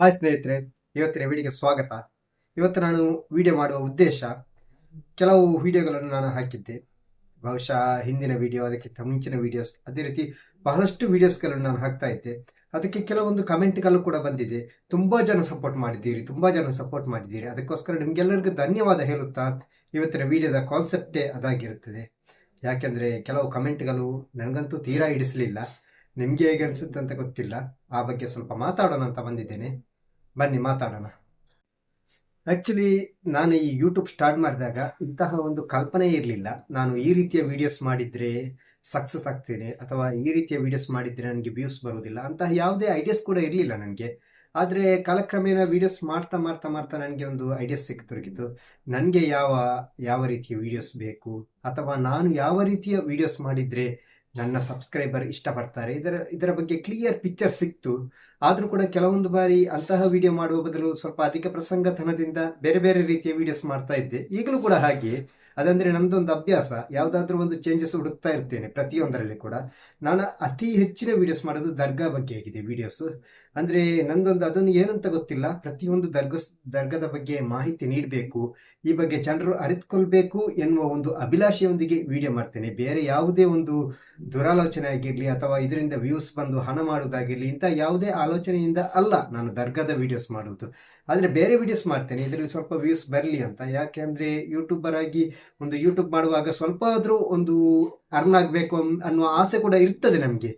Hi ಸ್ನೇಹಿತರೆ, ಇವತ್ತಿನ ವಿಡಿಯೋಗೆ ಸ್ವಾಗತ. ಇವತ್ತು ನಾನು ವಿಡಿಯೋ ಮಾಡುವ ಉದ್ದೇಶ, ಕೆಲವು ವಿಡಿಯೋಗಳನ್ನು ನಾನು ಹಾಕಿದ್ದೆ. ಬಹುಶಃ ಹಿಂದಿನ ವಿಡಿಯೋ, ಅದಕ್ಕಿಂತ ಮುಂಚಿನ ವಿಡಿಯೋಸ್, ಅದೇ ರೀತಿ ಬಹಳಷ್ಟು ವಿಡಿಯೋಸ್ಗಳನ್ನು ನಾನು ಹಾಕ್ತಾ ಇದ್ದೆ. ಅದಕ್ಕೆ ಕೆಲವೊಂದು ಕಮೆಂಟ್ಗಳು ಕೂಡ ಬಂದಿದೆ. ತುಂಬ ಜನ ಸಪೋರ್ಟ್ ಮಾಡಿದ್ದೀರಿ, ತುಂಬ ಜನ ಸಪೋರ್ಟ್ ಮಾಡಿದ್ದೀರಿ. ಅದಕ್ಕೋಸ್ಕರ ನಿಮಗೆಲ್ಲರಿಗೂ ಧನ್ಯವಾದ ಹೇಳುತ್ತಾ ಇವತ್ತಿನ ವಿಡಿಯೋದ ಕಾನ್ಸೆಪ್ಟೇ ಅದಾಗಿರುತ್ತದೆ. ಯಾಕೆಂದರೆ ಕೆಲವು ಕಮೆಂಟ್ಗಳು ನನಗಂತೂ ತೀರಾ ಹಿಡಿಸಲಿಲ್ಲ. ನಿಮಗೆ ಹೇಗೆ ಅನಿಸುತ್ತೆ ಅಂತ ಗೊತ್ತಿಲ್ಲ. ಆ ಬಗ್ಗೆ ಸ್ವಲ್ಪ ಮಾತಾಡೋಣ ಅಂತ ಬಂದಿದ್ದೇನೆ. ಬನ್ನಿ, ಮಾತಾಡೋಣ. ಆ್ಯಕ್ಚುಲಿ ನಾನು ಈ ಯೂಟ್ಯೂಬ್ ಸ್ಟಾರ್ಟ್ ಮಾಡಿದಾಗ ಇಂತಹ ಒಂದು ಕಲ್ಪನೆ ಇರಲಿಲ್ಲ. ನಾನು ಈ ರೀತಿಯ ವಿಡಿಯೋಸ್ ಮಾಡಿದರೆ ಸಕ್ಸಸ್ ಆಗ್ತೇನೆ ಅಥವಾ ಈ ರೀತಿಯ ವಿಡಿಯೋಸ್ ಮಾಡಿದರೆ ನನಗೆ ವ್ಯೂಸ್ ಬರೋದಿಲ್ಲ ಅಂತಹ ಯಾವುದೇ ಐಡಿಯಾಸ್ ಕೂಡ ಇರಲಿಲ್ಲ ನನಗೆ. ಆದರೆ ಕಾಲಕ್ರಮೇಣ ವಿಡಿಯೋಸ್ ಮಾಡ್ತಾ ಮಾಡ್ತಾ ಮಾಡ್ತಾ ನನಗೆ ಒಂದು ಐಡಿಯಾಸ್ ಸಿಕ್ಕಿದೊರಗಿತು ನನಗೆ ಯಾವ ಯಾವ ರೀತಿಯ ವಿಡಿಯೋಸ್ ಬೇಕು ಅಥವಾ ನಾನು ಯಾವ ರೀತಿಯ ವಿಡಿಯೋಸ್ ಮಾಡಿದ್ರೆ ನನ್ನ ಸಬ್ಸ್ಕ್ರೈಬರ್ ಇಷ್ಟಪಡ್ತಾರೆ. ಇದರ ಇದರ ಬಗ್ಗೆ ಕ್ಲಿಯರ್ ಪಿಕ್ಚರ್ ಸಿಕ್ತು. ಆದರೂ ಕೂಡ ಕೆಲವೊಂದು ಬಾರಿ ಅಂತಹ ವಿಡಿಯೋ ಮಾಡುವ ಬದಲು ಸ್ವಲ್ಪ ಅಧಿಕ ಪ್ರಸಂಗತನದಿಂದ ಬೇರೆ ಬೇರೆ ರೀತಿಯ ವಿಡಿಯೋಸ್ ಮಾಡ್ತಾ ಇದ್ದೆ. ಈಗಲೂ ಕೂಡ ಹಾಗೆ. ಅದಂದ್ರೆ ನಂದೊಂದು ಅಭ್ಯಾಸ. ಯಾವುದಾದ್ರೂ ಒಂದು ಚೇಂಜಸ್ ಹುಡುಕ್ತಾ ಇರ್ತೇನೆ ಪ್ರತಿಯೊಂದರಲ್ಲಿ ಕೂಡ. ನಾನು ಅತಿ ಹೆಚ್ಚಿನ ವಿಡಿಯೋಸ್ ಮಾಡೋದು ದರ್ಗಾ ಬಗ್ಗೆ ಆಗಿದೆ ವಿಡಿಯೋಸ್ ಅಂದ್ರೆ ನಂದೊಂದು ಅದನ್ನು ಏನಂತ ಗೊತ್ತಿಲ್ಲ. ಪ್ರತಿಯೊಂದು ದರ್ಗ ದರ್ಗದ ಬಗ್ಗೆ ಮಾಹಿತಿ ನೀಡಬೇಕು. ಈ ಬಗ್ಗೆ ಜನರು ಅರಿತುಕೊಳ್ಬೇಕು ಎನ್ನುವ ಒಂದು ಅಭಿಲಾಷೆಯೊಂದಿಗೆ ವಿಡಿಯೋ ಮಾಡ್ತೇನೆ. ಬೇರೆ ಯಾವುದೇ ಒಂದು ದುರಾಲೋಚನೆ ಆಗಿರಲಿ ಅಥವಾ ಇದರಿಂದ ವ್ಯೂಸ್ ಬಂದು ಹಣ ಮಾಡುವುದಾಗಿರ್ಲಿ ಇಂಥ ಯಾವುದೇ ಆಲೋಚನೆಯಿಂದ ಅಲ್ಲ ನಾನು ದರ್ಗಾದ ವಿಡಿಯೋಸ್ ಮಾಡುವುದು. ಆದರೆ ಬೇರೆ ವಿಡಿಯೋಸ್ ಮಾಡ್ತೇನೆ. ಇದರಲ್ಲಿ ಸ್ವಲ್ಪ ವ್ಯೂಸ್ ಬರಲಿ ಅಂತ. ಯಾಕೆ ಅಂದರೆ ಯೂಟ್ಯೂಬರ್ ಆಗಿ ಒಂದು ಯೂಟ್ಯೂಬ್ ಮಾಡುವಾಗ ಸ್ವಲ್ಪ ಆದರೂ ಒಂದು ಅರ್ನ್ ಆಗಬೇಕು ಅನ್ನುವ ಆಸೆ ಕೂಡ ಇರ್ತದೆ ನಮಗೆ.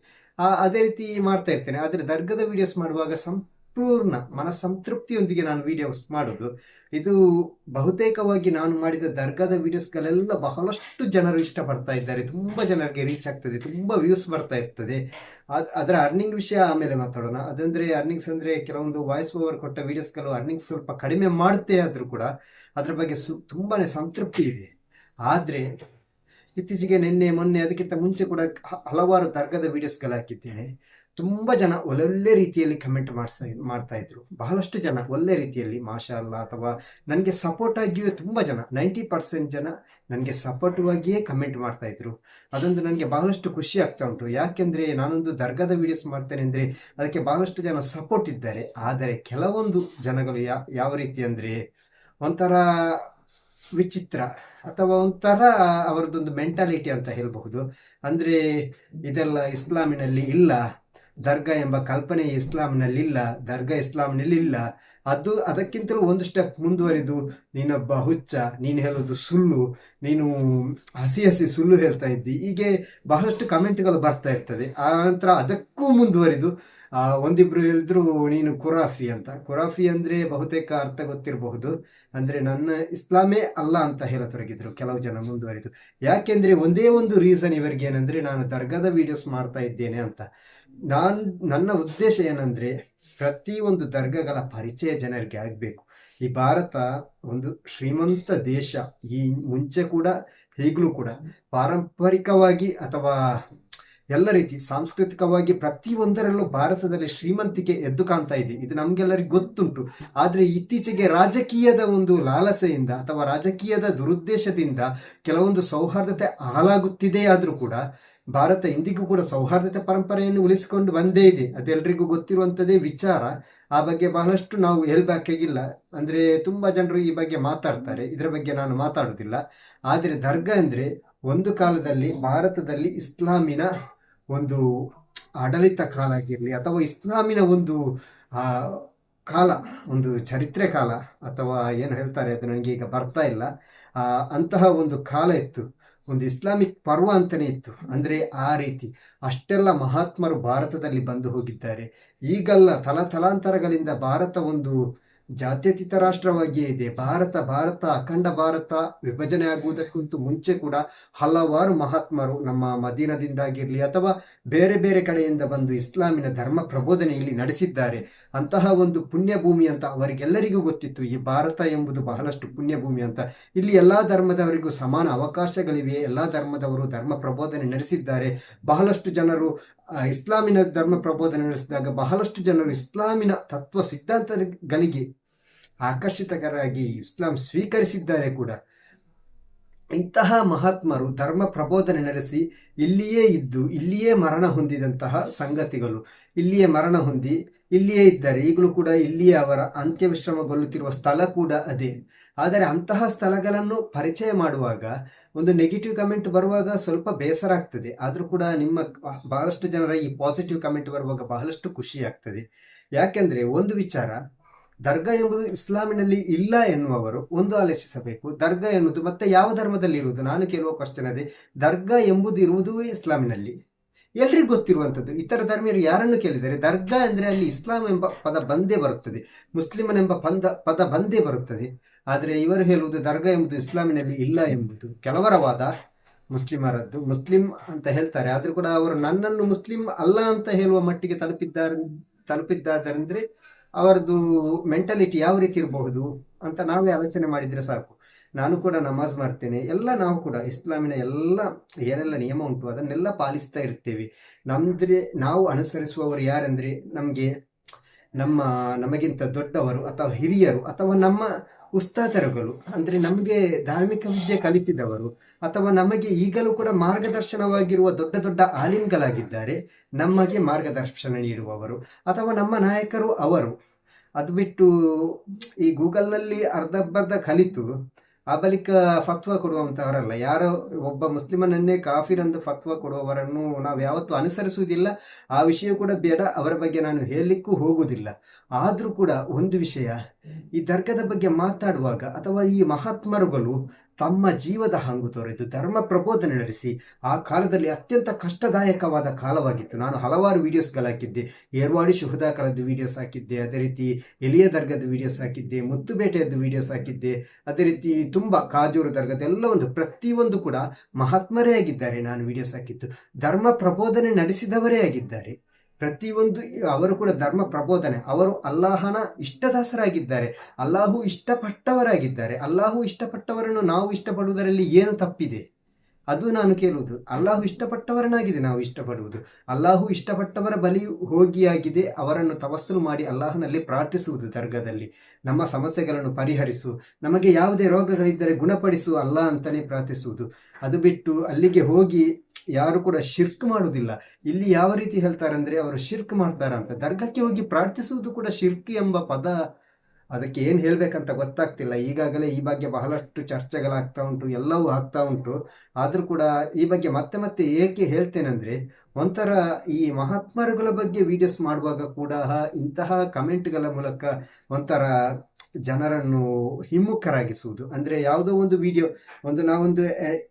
ಅದೇ ರೀತಿ ಮಾಡ್ತಾ ಇರ್ತೇನೆ. ಆದರೆ ದರ್ಗದ ವಿಡಿಯೋಸ್ ಮಾಡುವಾಗ ಸಂಪೂರ್ಣ ಮನಸಂತೃಪ್ತಿಯೊಂದಿಗೆ ನಾನು ವಿಡಿಯೋಸ್ ಮಾಡೋದು. ಇದು ಬಹುತೇಕವಾಗಿ ನಾನು ಮಾಡಿದ ದರ್ಗಾದ ವಿಡಿಯೋಸ್ಗಳೆಲ್ಲ ಬಹಳಷ್ಟು ಜನರು ಇಷ್ಟಪಡ್ತಾ ಇದ್ದಾರೆ. ತುಂಬ ಜನರಿಗೆ ರೀಚ್ ಆಗ್ತದೆ. ತುಂಬ ವ್ಯೂಸ್ ಬರ್ತಾ ಇರ್ತದೆ. ಅದ್- ಅದರ ಅರ್ನಿಂಗ್ ವಿಷಯ ಆಮೇಲೆ ಮಾತಾಡೋಣ. ಅದಂದ್ರೆ ಅರ್ನಿಂಗ್ಸ್ ಅಂದ್ರೆ ಕೆಲವೊಂದು ವಾಯ್ಸ್ ಓವರ್ ಕೊಟ್ಟ ವಿಡಿಯೋಸ್ಗಳು ಅರ್ನಿಂಗ್ಸ್ ಸ್ವಲ್ಪ ಕಡಿಮೆ ಮಾಡುತ್ತೆ ಆದ್ರೂ ಕೂಡ ಅದರ ಬಗ್ಗೆ ಸು ತುಂಬಾ ಸಂತೃಪ್ತಿ ಇದೆ. ಆದ್ರೆ ಇತ್ತೀಚೆಗೆ ನಿನ್ನೆ, ಮೊನ್ನೆ ಅದಕ್ಕಿಂತ ಮುಂಚೆ ಕೂಡ ಹಲವಾರು ದರ್ಗದ ವಿಡಿಯೋಸ್ಗಳು ಹಾಕಿದ್ದೇನೆ. ತುಂಬಾ ಜನ ಒಳ್ಳೊಳ್ಳೆ ರೀತಿಯಲ್ಲಿ ಕಮೆಂಟ್ ಮಾಡ್ತಾ ಮಾಡ್ತಾ ಇದ್ರು. ಬಹಳಷ್ಟು ಜನ ಒಳ್ಳೆ ರೀತಿಯಲ್ಲಿ ಮಾಷಾ ಅಲ್ಲ ಅಥವಾ ನನಗೆ ಸಪೋರ್ಟ್ ಆಗಿಯೇ ತುಂಬ ಜನ ನೈಂಟಿ ಪರ್ಸೆಂಟ್ ಜನ ನನಗೆ ಸಪೋರ್ಟಿವ್ ಆಗಿಯೇ ಕಮೆಂಟ್ ಮಾಡ್ತಾ ಇದ್ರು. ಅದೊಂದು ನನಗೆ ಬಹಳಷ್ಟು ಖುಷಿ ಆಗ್ತಾ ಉಂಟು. ಯಾಕೆಂದ್ರೆ ನಾನೊಂದು ದರ್ಗಾದ ವೀಡಿಯೋಸ್ ಮಾಡ್ತೇನೆ ಅಂದರೆ ಅದಕ್ಕೆ ಬಹಳಷ್ಟು ಜನ ಸಪೋರ್ಟ್ ಇದ್ದಾರೆ. ಆದರೆ ಕೆಲವೊಂದು ಜನಗಳು ಯಾವ ರೀತಿ ಅಂದರೆ ಒಂಥರ ವಿಚಿತ್ರ ಅಥವಾ ಒಂಥರ ಅವರದೊಂದು ಮೆಂಟಾಲಿಟಿ ಅಂತ ಹೇಳಬಹುದು. ಅಂದ್ರೆ ಇದೆಲ್ಲ ಇಸ್ಲಾಮಿನಲ್ಲಿ ಇಲ್ಲ. ದರ್ಗಾ ಎಂಬ ಕಲ್ಪನೆ ಇಸ್ಲಾಂನಲ್ಲಿಲ್ಲ, ದರ್ಗಾ ಇಸ್ಲಾಂನಲ್ಲಿ ಇಲ್ಲ. ಅದು ಅದಕ್ಕಿಂತಲೂ ಒಂದು ಸ್ಟೆಪ್ ಮುಂದುವರಿದು, ನೀನೊಬ್ಬ ಹುಚ್ಚ, ನೀನು ಹೇಳೋದು ಸುಳ್ಳು, ನೀನು ಹಸಿ ಹಸಿ ಸುಳ್ಳು ಹೇಳ್ತಾ ಇದ್ದಿ. ಹೀಗೆ ಬಹಳಷ್ಟು ಕಮೆಂಟ್ಗಳು ಬರ್ತಾ ಇರ್ತದೆ. ಆ ನಂತರ ಅದಕ್ಕೂ ಮುಂದುವರಿದು ಒಂದಿಬ್ರು ಹೇಳಿದ್ರು ನೀನು ಕುರಾಫಿ ಅಂತ. ಕುರಾಫಿ ಅಂದ್ರೆ ಬಹುತೇಕ ಅರ್ಥ ಗೊತ್ತಿರಬಹುದು. ಅಂದ್ರೆ ನನ್ನ ಇಸ್ಲಾಮೇ ಅಲ್ಲ ಅಂತ ಹೇಳತೊಡಗಿದ್ರು ಕೆಲವು ಜನ ಮುಂದುವರಿದು. ಯಾಕೆಂದ್ರೆ ಒಂದೇ ಒಂದು ರೀಸನ್ ಇವರಿಗೆ ಏನಂದ್ರೆ ನಾನು ದರ್ಗಾದ ವಿಡಿಯೋಸ್ ಮಾಡ್ತಾ ಇದ್ದೇನೆ ಅಂತ. ನಾನ್, ನನ್ನ ಉದ್ದೇಶ ಏನಂದ್ರೆ ಪ್ರತಿ ಒಂದು ದರ್ಗಗಳ ಪರಿಚಯ ಜನರಿಗೆ ಆಗ್ಬೇಕು. ಈ ಭಾರತ ಒಂದು ಶ್ರೀಮಂತ ದೇಶ. ಈ ಮುಂಚೆ ಕೂಡ, ಈಗಲೂ ಕೂಡ ಪಾರಂಪರಿಕವಾಗಿ ಅಥವಾ ಎಲ್ಲ ರೀತಿ ಸಾಂಸ್ಕೃತಿಕವಾಗಿ ಪ್ರತಿಯೊಂದರಲ್ಲೂ ಭಾರತದಲ್ಲಿ ಶ್ರೀಮಂತಿಕೆ ಎದ್ದು ಕಾಣ್ತಾ ಇದೆ. ಇದು ನಮ್ಗೆಲ್ಲರಿಗೂ ಗೊತ್ತುಂಟು. ಆದ್ರೆ ಇತ್ತೀಚೆಗೆ ರಾಜಕೀಯದ ಒಂದು ಲಾಲಸೆಯಿಂದ ಅಥವಾ ರಾಜಕೀಯದ ದುರುದ್ದೇಶದಿಂದ ಕೆಲವೊಂದು ಸೌಹಾರ್ದತೆ ಹಾಳಾಗುತ್ತಿದೆ ಆದ್ರೂ ಕೂಡ ಭಾರತ ಇಂದಿಗೂ ಕೂಡ ಸೌಹಾರ್ದತೆ ಪರಂಪರೆಯನ್ನು ಉಳಿಸಿಕೊಂಡು ಬಂದೇ ಇದೆ. ಅದೆಲ್ಲರಿಗೂ ಗೊತ್ತಿರುವಂತದೇ ವಿಚಾರ. ಆ ಬಗ್ಗೆ ಬಹಳಷ್ಟು ನಾವು ಹೇಳಬೇಕಾಗಿಲ್ಲ. ಅಂದ್ರೆ ತುಂಬಾ ಜನರು ಈ ಬಗ್ಗೆ ಮಾತಾಡ್ತಾರೆ. ಇದರ ಬಗ್ಗೆ ನಾನು ಮಾತಾಡುದಿಲ್ಲ. ಆದರೆ ದರ್ಗಾ ಅಂದ್ರೆ ಒಂದು ಕಾಲದಲ್ಲಿ ಭಾರತದಲ್ಲಿ ಇಸ್ಲಾಮಿನ ಒಂದು ಆಡಳಿತ ಕಾಲ ಆಗಿರಲಿ, ಅಥವಾ ಇಸ್ಲಾಮಿನ ಒಂದು, ಆ, ಕಾಲ, ಒಂದು ಚರಿತ್ರೆ ಕಾಲ, ಅಥವಾ ಏನು ಹೇಳ್ತಾರೆ, ಅದು ನನಗೆ ಈಗ ಬರ್ತಾ ಇಲ್ಲ. ಅಂತಹ ಒಂದು ಕಾಲ ಇತ್ತು. ಒಂದು ಇಸ್ಲಾಮಿಕ್ ಪರ್ವ ಅಂತಲೇ ಇತ್ತು. ಅಂದರೆ ಆ ರೀತಿ ಅಷ್ಟೆಲ್ಲ ಮಹಾತ್ಮರು ಭಾರತದಲ್ಲಿ ಬಂದು ಹೋಗಿದ್ದಾರೆ. ಈಗಲ್ಲ ತಲತಲಾಂತರಗಳಿಂದ ಭಾರತ ಒಂದು ಜಾತ್ಯತೀತ ರಾಷ್ಟ್ರವಾಗಿಯೇ ಇದೆ. ಭಾರತ ಭಾರತ, ಅಖಂಡ ಭಾರತ ವಿಭಜನೆ ಆಗುವುದಕ್ಕಿಂತ ಮುಂಚೆ ಕೂಡ ಹಲವಾರು ಮಹಾತ್ಮರು ನಮ್ಮ ಮದೀನದಿಂದಾಗಿರ್ಲಿ ಅಥವಾ ಬೇರೆ ಬೇರೆ ಕಡೆಯಿಂದ ಬಂದು ಇಸ್ಲಾಮಿನ ಧರ್ಮ ಪ್ರಬೋಧನೆಯಲ್ಲಿ ನಡೆಸಿದ್ದಾರೆ. ಅಂತಹ ಒಂದು ಪುಣ್ಯ ಭೂಮಿ ಅಂತ ಅವರಿಗೆಲ್ಲರಿಗೂ ಗೊತ್ತಿತ್ತು. ಈ ಭಾರತ ಎಂಬುದು ಬಹಳಷ್ಟು ಪುಣ್ಯ ಭೂಮಿ ಅಂತ. ಇಲ್ಲಿ ಎಲ್ಲಾ ಧರ್ಮದವರಿಗೂ ಸಮಾನ ಅವಕಾಶಗಳಿವೆ. ಎಲ್ಲಾ ಧರ್ಮದವರು ಧರ್ಮ ಪ್ರಬೋಧನೆ ನಡೆಸಿದ್ದಾರೆ. ಬಹಳಷ್ಟು ಜನರು ಇಸ್ಲಾಮಿನ ಧರ್ಮ ಪ್ರಬೋಧನೆ ನಡೆಸಿದಾಗ ಬಹಳಷ್ಟು ಜನರು ಇಸ್ಲಾಮಿನ ತತ್ವ ಸಿದ್ಧಾಂತಗಳಿಗೆ ಆಕರ್ಷಿತಕರಾಗಿ ಇಸ್ಲಾಂ ಸ್ವೀಕರಿಸಿದ್ದಾರೆ ಕೂಡ. ಇಂತಹ ಮಹಾತ್ಮರು ಧರ್ಮ ಪ್ರಬೋಧನೆ ನಡೆಸಿ ಇಲ್ಲಿಯೇ ಇದ್ದು, ಇಲ್ಲಿಯೇ ಮರಣ ಹೊಂದಿದಂತಹ ಸಂಗತಿಗಳು. ಇಲ್ಲಿಯೇ ಮರಣ ಹೊಂದಿ, ಇಲ್ಲಿಯೇ ಇದ್ದಾರೆ ಈಗಲೂ ಕೂಡ ಇಲ್ಲಿಯೇ ಅವರ ಅಂತ್ಯವಿಶ್ರಮಗೊಳ್ಳುತ್ತಿರುವ ಸ್ಥಳ ಕೂಡ ಅದೇ. ಆದರೆ ಅಂತಹ ಸ್ಥಳಗಳನ್ನು ಪರಿಚಯ ಮಾಡುವಾಗ, ಒಂದು ನೆಗೆಟಿವ್ ಕಮೆಂಟ್ ಬರುವಾಗ ಸ್ವಲ್ಪ ಬೇಸರ ಆಗ್ತದೆ. ಆದರೂ ಕೂಡ ನಿಮ್ಮ ಬಹಳಷ್ಟು ಜನರ ಈ ಪಾಸಿಟಿವ್ ಕಮೆಂಟ್ ಬರುವಾಗ ಬಹಳಷ್ಟು ಖುಷಿ ಆಗ್ತದೆ. ಯಾಕೆಂದ್ರೆ ಒಂದು ವಿಚಾರ ದರ್ಗಾ ಎಂಬುದು ಇಸ್ಲಾಮಿನಲ್ಲಿ ಇಲ್ಲ ಎನ್ನುವವರು ಒಂದು ಆಲೋಚಿಸಬೇಕು. ದರ್ಗಾ ಎನ್ನುವುದು ಮತ್ತೆ ಯಾವ ಧರ್ಮದಲ್ಲಿ ಇರುವುದು? ನಾನು ಕೇಳುವ ಕ್ವಶನ್ ಅದೇ. ದರ್ಗಾ ಎಂಬುದು ಇರುವುದು ಇಸ್ಲಾಮಿನಲ್ಲಿ. ಎಲ್ರಿಗೂ ಗೊತ್ತಿರುವಂಥದ್ದು. ಇತರ ಧರ್ಮೀಯರು ಯಾರನ್ನು ಕೇಳಿದರೆ ದರ್ಗಾ ಅಂದ್ರೆ ಅಲ್ಲಿ ಇಸ್ಲಾಂ ಎಂಬ ಪದ ಬಂದೇ ಬರುತ್ತದೆ. ಮುಸ್ಲಿಮನೆಂಬ ಪದ ಪದ ಬಂದೇ ಬರುತ್ತದೆ. ಆದರೆ ಇವರು ಹೇಳುವುದು ದರ್ಗಾ ಎಂಬುದು ಇಸ್ಲಾಮಿನಲ್ಲಿ ಇಲ್ಲ ಎಂಬುದು. ಕೆಲವರ ವಾದ ಮುಸ್ಲಿಮರದ್ದು. ಮುಸ್ಲಿಂ ಅಂತ ಹೇಳ್ತಾರೆ. ಆದರೂ ಕೂಡ ಅವರು ನನ್ನನ್ನು ಮುಸ್ಲಿಂ ಅಲ್ಲ ಅಂತ ಹೇಳುವ ಮಟ್ಟಿಗೆ ತಲುಪಿದ್ದಾರೆ, ತಲುಪಿದ್ದಾರೆಂದ್ರೆ ಅವರದ್ದು ಮೆಂಟಾಲಿಟಿ ಯಾವ ರೀತಿ ಇರಬಹುದು ಅಂತ ನಾವೇ ಆಲೋಚನೆ ಮಾಡಿದ್ರೆ ಸಾಕು. ನಾನು ಕೂಡ ನಮಾಜ್ ಮಾಡ್ತೇನೆ, ಎಲ್ಲ ನಾವು ಕೂಡ ಇಸ್ಲಾಮಿನ ಎಲ್ಲ ಏನೆಲ್ಲ ನಿಯಮ ಉಂಟು ಅದನ್ನೆಲ್ಲ ಪಾಲಿಸ್ತಾ ಇರ್ತೇವೆ. ನಮ್ದ್ರೆ ನಾವು ಅನುಸರಿಸುವವರು ಯಾರಂದ್ರೆ ನಮ್ಗೆ ನಮ್ಮ, ನಮಗಿಂತ ದೊಡ್ಡವರು ಅಥವಾ ಹಿರಿಯರು ಅಥವಾ ನಮ್ಮ ಉಸ್ತಾದರುಗಳು, ಅಂದ್ರೆ ನಮಗೆ ಧಾರ್ಮಿಕ ವಿದ್ಯೆ ಕಲಿಸಿದವರು, ಅಥವಾ ನಮಗೆ ಈಗಲೂ ಕೂಡ ಮಾರ್ಗದರ್ಶನವಾಗಿರುವ ದೊಡ್ಡ ದೊಡ್ಡ ಆಲಿಮ್ಗಳಾಗಿದ್ದಾರೆ ನಮಗೆ ಮಾರ್ಗದರ್ಶನ ನೀಡುವವರು, ಅಥವಾ ನಮ್ಮ ನಾಯಕರು ಅವರು. ಅದು ಬಿಟ್ಟು ಈ ಗೂಗಲ್ನಲ್ಲಿ ಅರ್ಧಬರ್ಧ ಕಲಿತು, ಆ ಬಳಿಕ ಫತ್ವ ಕೊಡುವಂತಹವರಲ್ಲ ಯಾರೋ ಒಬ್ಬ ಮುಸ್ಲಿಮನನ್ನೇ ಕಾಫಿರ್ ಎಂದು ಫತ್ವ ಕೊಡುವವರನ್ನು ನಾವು ಯಾವತ್ತೂ ಅನುಸರಿಸುವುದಿಲ್ಲ, ಆ ವಿಷಯ ಕೂಡ ಬೇಡ, ಅವರ ಬಗ್ಗೆ ನಾನು ಹೇಳಲಿಕ್ಕೂ ಹೋಗುವುದಿಲ್ಲ. ಆದರೂ ಕೂಡ ಒಂದು ವಿಷಯ ಈ ದರ್ಗದ ಬಗ್ಗೆ ಮಾತಾಡುವಾಗ ಅಥವಾ ಈ ಮಹಾತ್ಮರುಗಳು ತಮ್ಮ ಜೀವದ ಹಂಗು ತೊರೆದು ಧರ್ಮ ಪ್ರಬೋಧನೆ ನಡೆಸಿ ಆ ಕಾಲದಲ್ಲಿ ಅತ್ಯಂತ ಕಷ್ಟದಾಯಕವಾದ ಕಾಲವಾಗಿತ್ತು. ನಾನು ಹಲವಾರು ವಿಡಿಯೋಸ್ಗಳು ಹಾಕಿದ್ದೆ. ಏರ್ವಾಡಿ ಶುಹದಾ ಕಾಲದ ವಿಡಿಯೋಸ್ ಹಾಕಿದ್ದೆ. ಅದೇ ರೀತಿ ಎಲಿಯ ದರ್ಗದ ವಿಡಿಯೋಸ್ ಹಾಕಿದ್ದೆ. ಮುತ್ತುಬೇಟೆಯದ್ದು ವಿಡಿಯೋಸ್ ಹಾಕಿದ್ದೆ. ಅದೇ ರೀತಿ ತುಂಬಾ ಕಾಜೂರು ದರ್ಗದ ಎಲ್ಲ ಒಂದು ಪ್ರತಿಯೊಂದು ಕೂಡ ಮಹಾತ್ಮರೇ ಆಗಿದ್ದಾರೆ. ನಾನು ವಿಡಿಯೋಸ್ ಹಾಕಿದ್ದು. ಧರ್ಮ ಪ್ರಬೋಧನೆ ನಡೆಸಿದವರೇ ಆಗಿದ್ದಾರೆ. ಪ್ರತಿಯೊಂದು ಅವರು ಕೂಡ ಧರ್ಮ ಪ್ರಬೋಧನೆ. ಅವರು ಅಲ್ಲಾಹನ ಇಷ್ಟದಾಸರಾಗಿದ್ದಾರೆ. ಅಲ್ಲಾಹು ಇಷ್ಟಪಟ್ಟವರಾಗಿದ್ದಾರೆ. ಅಲ್ಲಾಹು ಇಷ್ಟಪಟ್ಟವರನ್ನು ನಾವು ಇಷ್ಟಪಡುವುದರಲ್ಲಿ ಏನು ತಪ್ಪಿದೆ? ಅದು ನಾನು ಕೇಳುವುದು. ಅಲ್ಲಾಹು ಇಷ್ಟಪಟ್ಟವರನ್ನಾಗಿದೆ ನಾವು ಇಷ್ಟಪಡುವುದು. ಅಲ್ಲಾಹು ಇಷ್ಟಪಟ್ಟವರ ಬಲಿ ಹೋಗಿಯಾಗಿದೆ. ಅವರನ್ನು ತವಸ್ಸಲು ಮಾಡಿ ಅಲ್ಲಾಹನಲ್ಲಿ ಪ್ರಾರ್ಥಿಸುವುದು ದರ್ಗದಲ್ಲಿ. ನಮ್ಮ ಸಮಸ್ಯೆಗಳನ್ನು ಪರಿಹರಿಸು. ನಮಗೆ ಯಾವುದೇ ರೋಗಗಳಿದ್ದರೆ ಗುಣಪಡಿಸು. ಅಲ್ಲ ಅಂತಲೇ ಪ್ರಾರ್ಥಿಸುವುದು. ಅದು ಬಿಟ್ಟು ಅಲ್ಲಿಗೆ ಹೋಗಿ ಯಾರು ಕೂಡ ಶಿರ್ಕ್ ಮಾಡುವುದಿಲ್ಲ. ಇಲ್ಲಿ ಯಾವ ರೀತಿ ಹೇಳ್ತಾರೆ ಅಂದ್ರೆ ಅವರು ಶಿರ್ಕ್ ಮಾಡ್ತಾರ ಅಂತ. ದರ್ಗಕ್ಕೆ ಹೋಗಿ ಪ್ರಾರ್ಥಿಸುವುದು ಕೂಡ ಶಿರ್ಕ್ ಎಂಬ ಪದ. ಅದಕ್ಕೆ ಏನು ಹೇಳ್ಬೇಕಂತ ಗೊತ್ತಾಗ್ತಿಲ್ಲ. ಈಗಾಗಲೇ ಈ ಬಗ್ಗೆ ಬಹಳಷ್ಟು ಚರ್ಚೆಗಳಾಗ್ತಾ ಉಂಟು, ಎಲ್ಲವೂ ಆಗ್ತಾ ಉಂಟು. ಆದ್ರೂ ಕೂಡ ಈ ಬಗ್ಗೆ ಮತ್ತೆ ಮತ್ತೆ ಏಕೆ ಹೇಳ್ತೇನೆಂದ್ರೆ, ಒಂಥರ ಈ ಮಹಾತ್ಮರುಗಳ ಬಗ್ಗೆ ವಿಡಿಯೋಸ್ ಮಾಡುವಾಗ ಕೂಡ ಇಂತಹ ಕಮೆಂಟ್ಗಳ ಮೂಲಕ ಒಂಥರ ಜನರನ್ನು ಹಿಮ್ಮುಖರಾಗಿಸುವುದು. ಅಂದ್ರೆ ಯಾವುದೋ ಒಂದು ವಿಡಿಯೋ ಒಂದು ನಾವೊಂದು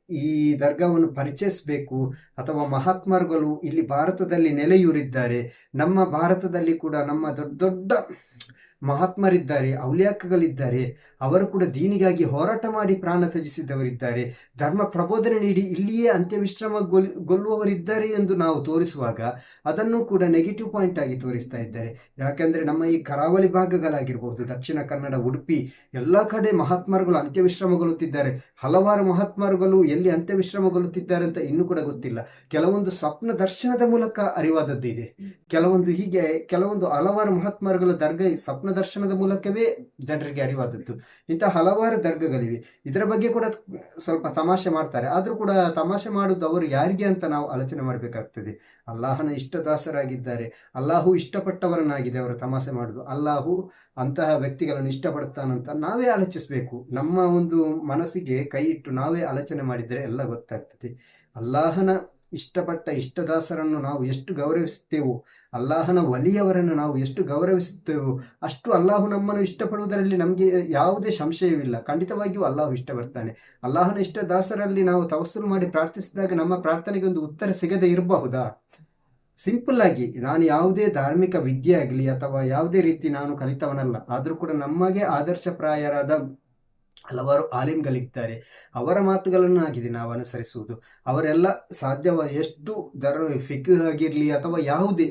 ಈ ದರ್ಗಾವನ್ನು ಪರಿಚಯಿಸಬೇಕು ಅಥವಾ ಮಹಾತ್ಮರುಗಳು ಇಲ್ಲಿ ಭಾರತದಲ್ಲಿ ನೆಲೆಯೂರಿದ್ದಾರೆ, ನಮ್ಮ ಭಾರತದಲ್ಲಿ ಕೂಡ ನಮ್ಮ ದೊಡ್ಡ ದೊಡ್ಡ ಮಹಾತ್ಮರಿದ್ದಾರೆ ಔಲಿಯಾಕಗಳಿದ್ದಾರೆ ಅವರು ಕೂಡ ದೀನಿಗಾಗಿ ಹೋರಾಟ ಮಾಡಿ ಪ್ರಾಣ ತ್ಯಜಿಸಿದವರಿದ್ದಾರೆ. ಧರ್ಮ ಪ್ರಬೋಧನೆ ನೀಡಿ ಇಲ್ಲಿಯೇ ಅಂತ್ಯವಿಶ್ರಮ ಗೊಲ್ಲುವವರಿದ್ದಾರೆ ಎಂದು ನಾವು ತೋರಿಸುವಾಗ ಅದನ್ನು ಕೂಡ ನೆಗೆಟಿವ್ ಪಾಯಿಂಟ್ ಆಗಿ ತೋರಿಸ್ತಾ ಇದ್ದಾರೆ. ಯಾಕೆಂದ್ರೆ ನಮ್ಮ ಈ ಕರಾವಳಿ ಭಾಗಗಳಾಗಿರ್ಬಹುದು ದಕ್ಷಿಣ ಕನ್ನಡ ಉಡುಪಿ ಎಲ್ಲ ಕಡೆ ಮಹಾತ್ಮರುಗಳು ಅಂತ್ಯವಿಶ್ರಮಗೊಳ್ಳುತ್ತಿದ್ದಾರೆ. ಹಲವಾರು ಮಹಾತ್ಮರುಗಳು ಎಲ್ಲಿ ಅಂತ್ಯವಿಶ್ರಮಗೊಳ್ಳುತ್ತಿದ್ದಾರೆ ಅಂತ ಇನ್ನೂ ಕೂಡ ಗೊತ್ತಿಲ್ಲ. ಕೆಲವೊಂದು ಸ್ವಪ್ನ ದರ್ಶನದ ಮೂಲಕ ಅರಿವಾದದ್ದು ಇದೆ ಕೆಲವೊಂದು ಹೀಗೆ ಕೆಲವೊಂದು ಹಲವಾರು ಮಹಾತ್ಮರುಗಳ ದರ್ಗ ಸ್ವಪ್ನ ದರ್ಶನದ ಮೂಲಕವೇ ಜನರಿಗೆ ಅರಿವಾದದ್ದು. ಇಂತಹ ಹಲವಾರು ದರ್ಗಗಳಿವೆ. ಇದರ ಬಗ್ಗೆ ಕೂಡ ಸ್ವಲ್ಪ ತಮಾಷೆ ಮಾಡ್ತಾರೆ. ಆದರೂ ಕೂಡ ತಮಾಷೆ ಮಾಡುದು ಅವರು ಯಾರಿಗೆ ಅಂತ ನಾವು ಆಲೋಚನೆ ಮಾಡಬೇಕಾಗ್ತದೆ. ಅಲ್ಲಾಹನ ಇಷ್ಟದಾಸರಾಗಿದ್ದಾರೆ. ಅಲ್ಲಾಹು ಇಷ್ಟಪಟ್ಟವರನ್ನಾಗಿದೆ ಅವರು ತಮಾಷೆ ಮಾಡುದು. ಅಲ್ಲಾಹು ಅಂತಹ ವ್ಯಕ್ತಿಗಳನ್ನು ಇಷ್ಟಪಡ್ತಾನಂತ ನಾವೇ ಆಲೋಚಿಸಬೇಕು. ನಮ್ಮ ಒಂದು ಮನಸ್ಸಿಗೆ ಕೈ ಇಟ್ಟು ನಾವೇ ಆಲೋಚನೆ ಮಾಡಿದರೆ ಎಲ್ಲ ಗೊತ್ತಾಗ್ತದೆ. ಅಲ್ಲಾಹನ ಇಷ್ಟಪಟ್ಟ ಇಷ್ಟದಾಸರನ್ನು ನಾವು ಎಷ್ಟು ಗೌರವಿಸುತ್ತೇವೋ, ಅಲ್ಲಾಹನ ಒಲಿಯವರನ್ನು ನಾವು ಎಷ್ಟು ಗೌರವಿಸುತ್ತೇವೋ, ಅಷ್ಟು ಅಲ್ಲಾಹು ನಮ್ಮನ್ನು ಇಷ್ಟಪಡುವುದರಲ್ಲಿ ನಮಗೆ ಯಾವುದೇ ಸಂಶಯವಿಲ್ಲ. ಖಂಡಿತವಾಗಿಯೂ ಅಲ್ಲಾಹು ಇಷ್ಟಪಡ್ತಾನೆ. ಅಲ್ಲಾಹನ ಇಷ್ಟ ದಾಸರಲ್ಲಿ ನಾವು ತವಸ್ಸು ಮಾಡಿ ಪ್ರಾರ್ಥಿಸಿದಾಗ ನಮ್ಮ ಪ್ರಾರ್ಥನೆಗೆ ಒಂದು ಉತ್ತರ ಸಿಗದೆ ಇರಬಹುದಾ? ಸಿಂಪಲ್ ಆಗಿ, ನಾನು ಯಾವುದೇ ಧಾರ್ಮಿಕ ವಿದ್ಯೆ ಆಗಲಿ ಅಥವಾ ಯಾವುದೇ ರೀತಿ ನಾನು ಕಲಿತವನಲ್ಲ, ಆದರೂ ಕೂಡ ನಮಗೆ ಆದರ್ಶಪ್ರಾಯರಾದ ಹಲವಾರು ಆಲಿಮ್ಗಳಿದ್ದಾರೆ ಅವರ ಮಾತುಗಳನ್ನು ಆಗಿದೆ ನಾವು ಅನುಸರಿಸುವುದು ಅವರೆಲ್ಲ ಸಾಧ್ಯವ ಎಷ್ಟು ದರ ಫಿಕ್ ಆಗಿರಲಿ ಅಥವಾ ಯಾವುದೇ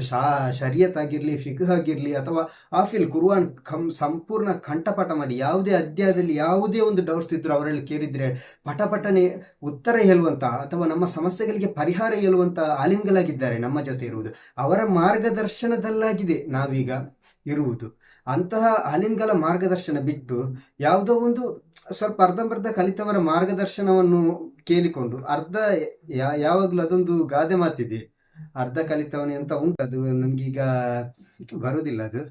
ಶಾ, ಶರಿಯತ್ ಆಗಿರಲಿ ಫಿಕ್ ಆಗಿರಲಿ ಅಥವಾ ಆಫಿಲ್ ಗುರುವಾನ್ ಕಂ ಸಂಪೂರ್ಣ ಕಂಠಪಾಠ ಮಾಡಿ, ಯಾವುದೇ ಅಧ್ಯಾಯದಲ್ಲಿ ಯಾವುದೇ ಒಂದು ಡೌಟ್ಸ್ ಇದ್ರು ಅವರಲ್ಲಿ ಕೇಳಿದ್ರೆ ಪಟಪಟನೆ ಉತ್ತರ ಹೇಳುವಂತಹ ಅಥವಾ ನಮ್ಮ ಸಮಸ್ಯೆಗಳಿಗೆ ಪರಿಹಾರ ಹೇಳುವಂತಹ ಆಲಿಮ್ಗಳಾಗಿದ್ದಾರೆ ನಮ್ಮ ಜೊತೆ ಇರುವುದು. ಅವರ ಮಾರ್ಗದರ್ಶನದಲ್ಲಾಗಿದೆ ನಾವೀಗ ಇರುವುದು. ಅಂತಹ ಅಲಿಂಗಲ ಮಾರ್ಗದರ್ಶನ ಬಿಟ್ಟು ಯಾವುದೋ ಒಂದು ಸ್ವಲ್ಪ ಅರ್ಧಂಬರ್ಧ ಕಲಿತವರ ಮಾರ್ಗದರ್ಶನವನ್ನು ಕೇಳಿಕೊಂಡು ಅರ್ಧ ಯಾವಾಗಲೂ ಅದೊಂದು ಗಾದೆ ಮಾತಿದೆ. ಅರ್ಧ ಕಲಿತವನೇ ಅಂತ ಉಂಟು. ಅದು ನನಗೀಗ ಬರುವುದಿಲ್ಲ ಅದು.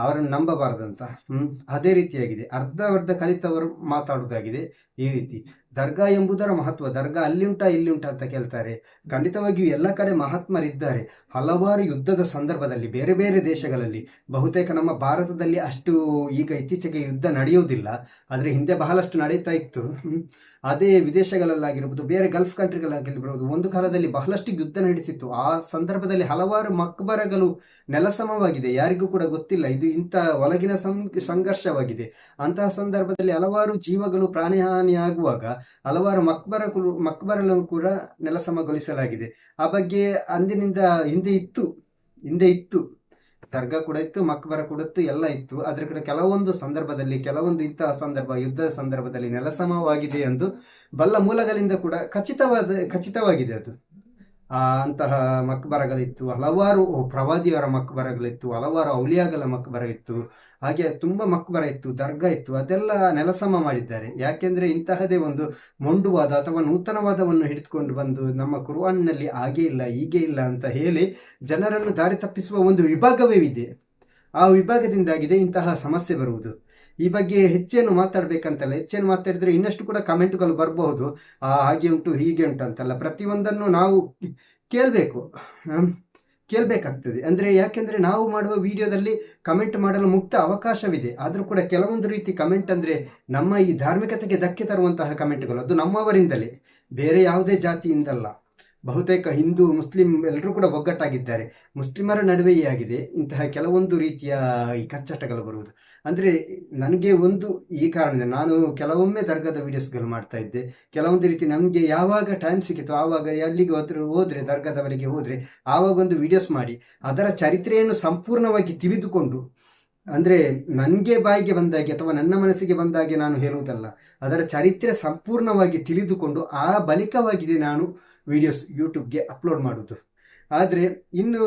ಅವರನ್ನು ನಂಬಬಾರದಂತ. ಹ್ಮ್, ಅದೇ ರೀತಿಯಾಗಿದೆ. ಅರ್ಧ ಅರ್ಧ ಕಲಿತವರು ಮಾತಾಡುವುದಾಗಿದೆ ಈ ರೀತಿ. ದರ್ಗಾ ಎಂಬುದರ ಮಹತ್ವ. ದರ್ಗಾ ಅಲ್ಲಿ ಉಂಟಾ ಇಲ್ಲಿ ಉಂಟಾ ಅಂತ ಕೇಳ್ತಾರೆ. ಖಂಡಿತವಾಗಿಯೂ ಎಲ್ಲ ಕಡೆ ಮಹಾತ್ಮರಿದ್ದಾರೆ. ಹಲವಾರು ಯುದ್ಧದ ಸಂದರ್ಭದಲ್ಲಿ, ಬೇರೆ ಬೇರೆ ದೇಶಗಳಲ್ಲಿ. ಬಹುತೇಕ ನಮ್ಮ ಭಾರತದಲ್ಲಿ ಅಷ್ಟು ಈಗ ಇತ್ತೀಚೆಗೆ ಯುದ್ಧ ನಡೆಯುವುದಿಲ್ಲ. ಆದರೆ ಹಿಂದೆ ಬಹಳಷ್ಟು ನಡೀತಾ ಇತ್ತು. ಅದೇ ವಿದೇಶಗಳಲ್ಲಾಗಿರ್ಬೋದು, ಬೇರೆ ಗಲ್ಫ್ ಕಂಟ್ರಿಗಳಾಗಿರ್ಬೋದು, ಒಂದು ಕಾಲದಲ್ಲಿ ಬಹಳಷ್ಟು ಯುದ್ಧ ನಡೀತಿತ್ತು ಆ ಸಂದರ್ಭದಲ್ಲಿ ಹಲವಾರು ಮಕ್ಬರಗಳು ನೆಲಸಮವಾಗಿದೆ. ಯಾರಿಗೂ ಕೂಡ ಗೊತ್ತಿಲ್ಲ. ಇದು ಇಂಥ ಒಳಗಿನ ಸಂಘರ್ಷವಾಗಿದೆ. ಅಂತಹ ಸಂದರ್ಭದಲ್ಲಿ ಹಲವಾರು ಜೀವಗಳು ಪ್ರಾಣಹಾನಿಯಾಗುವಾಗ ಹಲವಾರು ಮಕ್ಬರ ಮಕ್ಬರಗಳನ್ನು ಕೂಡ ನೆಲಸಮಗೊಳಿಸಲಾಗಿದೆ. ಆ ಬಗ್ಗೆ ಅಂದಿನಿಂದ ಹಿಂದೆ ಇತ್ತು ಹಿಂದೆ ಇತ್ತು. ದರ್ಗಾ ಕೂಡ ಇತ್ತು, ಮಕ್ಬರ ಕೂಡ ಇತ್ತು, ಎಲ್ಲ ಇತ್ತು. ಅದ್ರ ಕೂಡ ಕೆಲವೊಂದು ಸಂದರ್ಭದಲ್ಲಿ, ಕೆಲವೊಂದು ಇಂತಹ ಸಂದರ್ಭ ಯುದ್ಧದ ಸಂದರ್ಭದಲ್ಲಿ ನೆಲಸಮವಾಗಿದೆ ಎಂದು ಬಲ್ಲ ಮೂಲಗಳಿಂದ ಕೂಡ ಖಚಿತವಾದ, ಖಚಿತವಾಗಿದೆ ಅದು. ಅಂತಹ ಮಕ್ಬರಗಳಿತ್ತು, ಹಲವಾರು ಪ್ರವಾದಿಯವರ ಮಕ್ಬರಗಳಿತ್ತು, ಹಲವಾರು ಔಲಿಯಾಗಳ ಮಕ್ಬರ ಇತ್ತು ಹಾಗೆ ತುಂಬಾ ಮಕ್ಬರ ಇತ್ತು, ದರ್ಗಾ ಇತ್ತು, ಅದೆಲ್ಲ ನೆಲಸಮ ಮಾಡಿದ್ದಾರೆ. ಯಾಕೆಂದ್ರೆ ಇಂತಹದೇ ಒಂದು ಮೊಂಡುವಾದ ಅಥವಾ ನೂತನವಾದವನ್ನು ಹಿಡಿದುಕೊಂಡು ಬಂದು ನಮ್ಮ ಕುರ್ಆನ್ನಲ್ಲಿ ಹಾಗೆ ಇಲ್ಲ, ಹೀಗೆ ಇಲ್ಲ ಅಂತ ಹೇಳಿ ಜನರನ್ನು ದಾರಿ ತಪ್ಪಿಸುವ ಒಂದು ವಿಭಾಗವೇ ಇದೆ. ಆ ವಿಭಾಗದಿಂದಾಗಿದೆ ಇಂತಹ ಸಮಸ್ಯೆ ಬರುವುದು. ಈ ಬಗ್ಗೆ ಹೆಚ್ಚೇನು ಮಾತಾಡ್ಬೇಕಂತಲ್ಲ, ಹೆಚ್ಚೇನು ಮಾತಾಡಿದ್ರೆ ಇನ್ನಷ್ಟು ಕೂಡ ಕಮೆಂಟ್ಗಳು ಬರಬಹುದು. ಹಾಗೆ ಉಂಟು, ಹೀಗೆ ಉಂಟು ಅಂತಲ್ಲ. ಪ್ರತಿಯೊಂದನ್ನು ನಾವು ಕೇಳಬೇಕು. ಕೇಳಬೇಕಾಗ್ತದೆ. ಅಂದ್ರೆ ಯಾಕೆಂದ್ರೆ ನಾವು ಮಾಡುವ ವಿಡಿಯೋದಲ್ಲಿ ಕಮೆಂಟ್ ಮಾಡಲು ಮುಕ್ತ ಅವಕಾಶವಿದೆ. ಆದರೂ ಕೂಡ ಕೆಲವೊಂದು ರೀತಿ ಕಮೆಂಟ್ ಅಂದ್ರೆ ನಮ್ಮ ಈ ಧಾರ್ಮಿಕತೆಗೆ ಧಕ್ಕೆ ತರುವಂತಹ ಕಮೆಂಟ್ಗಳು. ಅದು ನಮ್ಮವರಿಂದಲೇ. ಬೇರೆ ಯಾವುದೇ ಜಾತಿಯಿಂದಲ್ಲ. ಬಹುತೇಕ ಹಿಂದೂ, ಮುಸ್ಲಿಂ ಎಲ್ಲರೂ ಕೂಡ ಒಗ್ಗಟ್ಟಾಗಿದ್ದಾರೆ. ಮುಸ್ಲಿಮರ ನಡುವೆಯೇ ಆಗಿದೆ. ಇಂತಹ ಕೆಲವೊಂದು ರೀತಿಯ ಈ ಕಚ್ಚಟಗಳು ಬರುವುದು. ಅಂದ್ರೆ ನನಗೆ ಒಂದು ಈ ಕಾರಣ ನಾನು ಕೆಲವೊಮ್ಮೆ ದರ್ಗಾದ ವಿಡಿಯೋಸ್ಗಳು ಮಾಡ್ತಾ ಇದ್ದೆ. ಕೆಲವೊಂದು ರೀತಿ ನಮಗೆ ಯಾವಾಗ ಟೈಮ್ ಸಿಕ್ಕಿತು ಆವಾಗ ಎಲ್ಲಿಗೆ ಹೋದ್ರೆ, ಹೋದರೆ ದರ್ಗಾದವರೆಗೆ ಹೋದರೆ ಆವಾಗ ಒಂದು ವಿಡಿಯೋಸ್ ಮಾಡಿ, ಅದರ ಚರಿತ್ರೆಯನ್ನು ಸಂಪೂರ್ಣವಾಗಿ ತಿಳಿದುಕೊಂಡು, ಅಂದ್ರೆ ನನಗೆ ಬಾಯಿಗೆ ಬಂದಾಗೆ ಅಥವಾ ನನ್ನ ಮನಸ್ಸಿಗೆ ಬಂದಾಗೆ ನಾನು ಹೇಳುವುದಲ್ಲ, ಅದರ ಚರಿತ್ರೆ ಸಂಪೂರ್ಣವಾಗಿ ತಿಳಿದುಕೊಂಡು ಆ ಬಳಿಕವಾಗಿದೆ ನಾನು ವಿಡಿಯೋಸ್ ಯೂಟ್ಯೂಬ್ಗೆ ಅಪ್ಲೋಡ್ ಮಾಡುವುದು ಆದರೆ ಇನ್ನು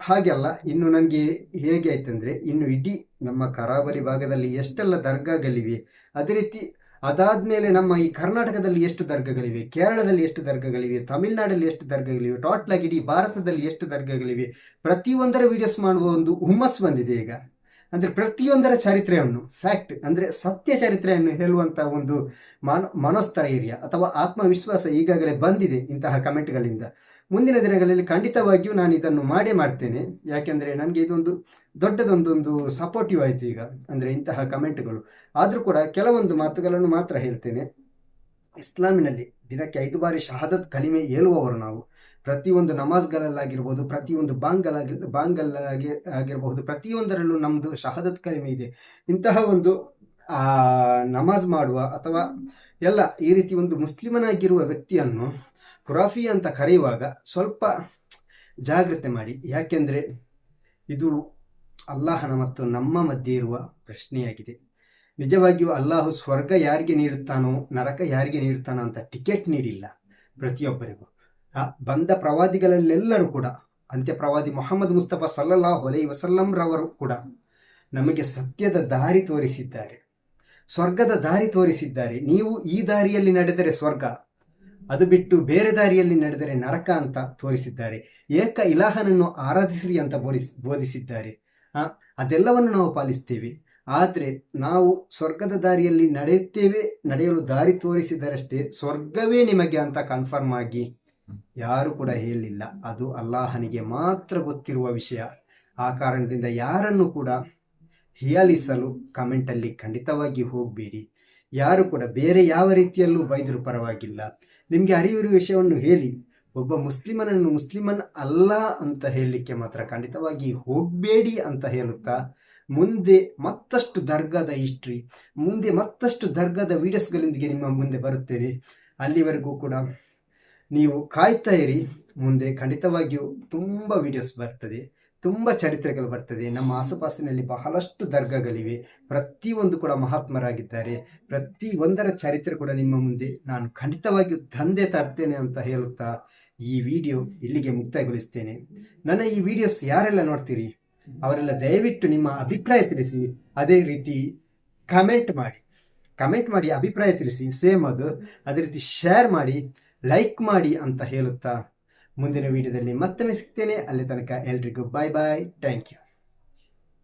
ಹಾಗೆಲ್ಲ ಇನ್ನು ನನಗೆ ಹೇಗೆ ಆಯ್ತಂದ್ರೆ, ಇನ್ನು ಇಡೀ ನಮ್ಮ ಕರಾವಳಿ ಭಾಗದಲ್ಲಿ ಎಷ್ಟೆಲ್ಲ ದರ್ಗಾಗಳಿವೆ, ಅದೇ ರೀತಿ ಅದಾದ ಮೇಲೆ ನಮ್ಮ ಈ ಕರ್ನಾಟಕದಲ್ಲಿ ಎಷ್ಟು ದರ್ಗಗಳಿವೆ, ಕೇರಳದಲ್ಲಿ ಎಷ್ಟು ದರ್ಗಗಳಿವೆ, ತಮಿಳುನಾಡಲ್ಲಿ ಎಷ್ಟು ದರ್ಗಗಳಿವೆ ಟೋಟ್ಲಾಗಿ ಇಡೀ ಭಾರತದಲ್ಲಿ ಎಷ್ಟು ದರ್ಗಗಳಿವೆ, ಪ್ರತಿಯೊಂದರ ವಿಡಿಯೋಸ್ ಮಾಡುವ ಒಂದು ಹುಮ್ಮಸ್ ಬಂದಿದೆ ಈಗ. ಅಂದ್ರೆ ಪ್ರತಿಯೊಂದರ ಚರಿತ್ರೆಯನ್ನು ಫ್ಯಾಕ್ಟ್ ಅಂದ್ರೆ ಸತ್ಯ ಚರಿತ್ರೆಯನ್ನು ಹೇಳುವಂಥ ಒಂದು ಮನ, ಮನೋಸ್ಥೈರ್ಯ ಅಥವಾ ಆತ್ಮವಿಶ್ವಾಸ ಈಗಾಗಲೇ ಬಂದಿದೆ ಇಂತಹ ಕಮೆಂಟ್ಗಳಿಂದ ಮುಂದಿನ ದಿನಗಳಲ್ಲಿ ಖಂಡಿತವಾಗಿಯೂ ನಾನು ಇದನ್ನು ಮಾಡೇ ಮಾಡ್ತೇನೆ. ಯಾಕೆಂದ್ರೆ ನನಗೆ ಇದೊಂದು ದೊಡ್ಡದೊಂದೊಂದು ಸಪೋರ್ಟಿವ್ ಆಯ್ತು ಈಗ, ಅಂದ್ರೆ ಇಂತಹ ಕಮೆಂಟ್ಗಳು ಆದರೂ ಕೂಡ ಕೆಲವೊಂದು ಮಾತುಗಳನ್ನು ಮಾತ್ರ ಹೇಳ್ತೇನೆ. ಇಸ್ಲಾಮಿನಲ್ಲಿ ದಿನಕ್ಕೆ ಐದು ಬಾರಿ ಶಹಾದತ್ ಕಲಿಮೆ ಹೇಳುವವರು ನಾವು. ಪ್ರತಿಯೊಂದು ನಮಾಜ್ಗಳಲ್ಲಾಗಿರ್ಬೋದು, ಪ್ರತಿಯೊಂದು ಬಾಂಗ್ಗಳಾಗಿ ಬಾಂಗಲ್ಲಾಗಿ ಆಗಿರಬಹುದು, ಪ್ರತಿಯೊಂದರಲ್ಲೂ ನಮ್ಮದು ಶಹಾದತ್ ಕಲಿಮೆ ಇದೆ. ಇಂತಹ ಒಂದು, ಆ, ನಮಾಜ್ ಮಾಡುವ ಅಥವಾ ಎಲ್ಲ ಈ ರೀತಿ ಒಂದು ಮುಸ್ಲಿಮನಾಗಿರುವ ವ್ಯಕ್ತಿಯನ್ನು ಖುರಾಫಿ ಅಂತ ಕರೆಯುವಾಗ ಸ್ವಲ್ಪ ಜಾಗ್ರತೆ ಮಾಡಿ. ಯಾಕೆಂದ್ರೆ ಇದು ಅಲ್ಲಾಹನ ಮತ್ತು ನಮ್ಮ ಮಧ್ಯೆ ಇರುವ ಪ್ರಶ್ನೆಯಾಗಿದೆ. ನಿಜವಾಗಿಯೂ ಅಲ್ಲಾಹು ಸ್ವರ್ಗ ಯಾರಿಗೆ ನೀಡುತ್ತಾನೋ, ನರಕ ಯಾರಿಗೆ ನೀಡುತ್ತಾನೋ ಅಂತ ಟಿಕೆಟ್ ನೀಡಿಲ್ಲ ಪ್ರತಿಯೊಬ್ಬರಿಗೂ. ಬಂದ ಪ್ರವಾದಿಗಳಲ್ಲೆಲ್ಲರೂ ಕೂಡ ಅಂತ್ಯ ಪ್ರವಾದಿ ಮೊಹಮ್ಮದ್ ಮುಸ್ತಫಾ ಸಲ್ಲಲ್ಲಾಹು ಅಲೈ ವಸಲ್ಲಂ ರವರು ಕೂಡ ನಮಗೆ ಸತ್ಯದ ದಾರಿ ತೋರಿಸಿದ್ದಾರೆ. ಸ್ವರ್ಗದ ದಾರಿ ತೋರಿಸಿದ್ದಾರೆ. ನೀವು ಈ ದಾರಿಯಲ್ಲಿ ನಡೆದರೆ ಸ್ವರ್ಗ, ಅದು ಬಿಟ್ಟು ಬೇರೆ ದಾರಿಯಲ್ಲಿ ನಡೆದರೆ ನರಕ ಅಂತ ತೋರಿಸಿದ್ದಾರೆ. ಏಕ ಇಲಾಹನನ್ನು ಆರಾಧಿಸಿರಿ ಅಂತ ಬೋಧಿಸ್, ಬೋಧಿಸಿದ್ದಾರೆ. ಅದೆಲ್ಲವನ್ನು ನಾವು ಪಾಲಿಸ್ತೇವೆ. ಆದರೆ ನಾವು ಸ್ವರ್ಗದ ದಾರಿಯಲ್ಲಿ ನಡೆಯುತ್ತೇವೆ, ನಡೆಯಲು ದಾರಿ ತೋರಿಸಿದರಷ್ಟೇ ಸ್ವರ್ಗವೇ ನಿಮಗೆ ಅಂತ ಕನ್ಫರ್ಮ್ ಆಗಿ ಯಾರು ಕೂಡ ಹೇಳಿಲ್ಲ. ಅದು ಅಲ್ಲಾಹನಿಗೆ ಮಾತ್ರ ಗೊತ್ತಿರುವ ವಿಷಯ. ಆ ಕಾರಣದಿಂದ ಯಾರನ್ನು ಕೂಡ ಹಿಯಾಲಿಸಲು ಕಮೆಂಟಲ್ಲಿ ಖಂಡಿತವಾಗಿ ಹೋಗಬೇಡಿ. ಯಾರು ಕೂಡ ಬೇರೆ ಯಾವ ರೀತಿಯಲ್ಲೂ ಬೈದರು ಪರವಾಗಿಲ್ಲ. ನಿಮಗೆ ಅರಿವಿರುವ ವಿಷಯವನ್ನು ಹೇಳಿ. ಒಬ್ಬ ಮುಸ್ಲಿಮನನ್ನು ಮುಸ್ಲಿಮನ್ ಅಲ್ಲ ಅಂತ ಹೇಳಲಿಕ್ಕೆ ಮಾತ್ರ ಖಂಡಿತವಾಗಿ ಹೋಗಬೇಡಿ ಅಂತ ಹೇಳುತ್ತಾ, ಮುಂದೆ ಮತ್ತಷ್ಟು ದರ್ಗಾದ ಹಿಸ್ಟ್ರಿ ಮುಂದೆ ಮತ್ತಷ್ಟು ದರ್ಗಾದ ವಿಡಿಯೋಸ್ಗಳೊಂದಿಗೆ ನಿಮ್ಮ ಮುಂದೆ ಬರುತ್ತೇನೆ. ಅಲ್ಲಿವರೆಗೂ ಕೂಡ ನೀವು ಕಾಯ್ತಾ ಇರಿ. ಮುಂದೆ ಖಂಡಿತವಾಗಿಯೂ ತುಂಬ ವಿಡಿಯೋಸ್ ಬರ್ತದೆ. ತುಂಬ ಚರಿತ್ರೆಗಳು ಬರ್ತದೆ. ನಮ್ಮ ಆಸುಪಾಸಿನಲ್ಲಿ ಬಹಳಷ್ಟು ದರ್ಗಾಗಳಿವೆ. ಪ್ರತಿಯೊಂದು ಕೂಡ ಮಹಾತ್ಮರಾಗಿದ್ದಾರೆ. ಪ್ರತಿ ಒಂದರ ಚರಿತ್ರೆ ಕೂಡ ನಿಮ್ಮ ಮುಂದೆ ನಾನು ಖಂಡಿತವಾಗಿಯೂ ತಂದೆ ತರ್ತೇನೆ ಅಂತ ಹೇಳುತ್ತಾ ಈ ವಿಡಿಯೋ ಇಲ್ಲಿಗೆ ಮುಕ್ತಾಯಗೊಳಿಸ್ತೇನೆ. ನನ್ನ ಈ ವಿಡಿಯೋಸ್ ಯಾರೆಲ್ಲ ನೋಡ್ತೀರಿ? ಅವರೆಲ್ಲ ದಯವಿಟ್ಟು ನಿಮ್ಮ ಅಭಿಪ್ರಾಯ ತಿಳಿಸಿ. ಅದೇ ರೀತಿ ಕಮೆಂಟ್ ಮಾಡಿ. ಕಮೆಂಟ್ ಮಾಡಿ ಅಭಿಪ್ರಾಯ ತಿಳಿಸಿ. ಸೇಮ್ ಅದು. ಅದೇ ರೀತಿ ಶೇರ್ ಮಾಡಿ. ಲೈಕ್ ಮಾಡಿ ಅಂತ ಹೇಳುತ್ತಾ ಮುಂದಿನ ವಿಡಿಯೋದಲ್ಲಿ ಮತ್ತೊಮ್ಮೆ ಸಿಗ್ತೇನೆ. ಅಲ್ಲಿ ತನಕ ಎಲ್ರಿಗೂ ಬಾಯ್ ಬಾಯ್ ಥ್ಯಾಂಕ್ ಯು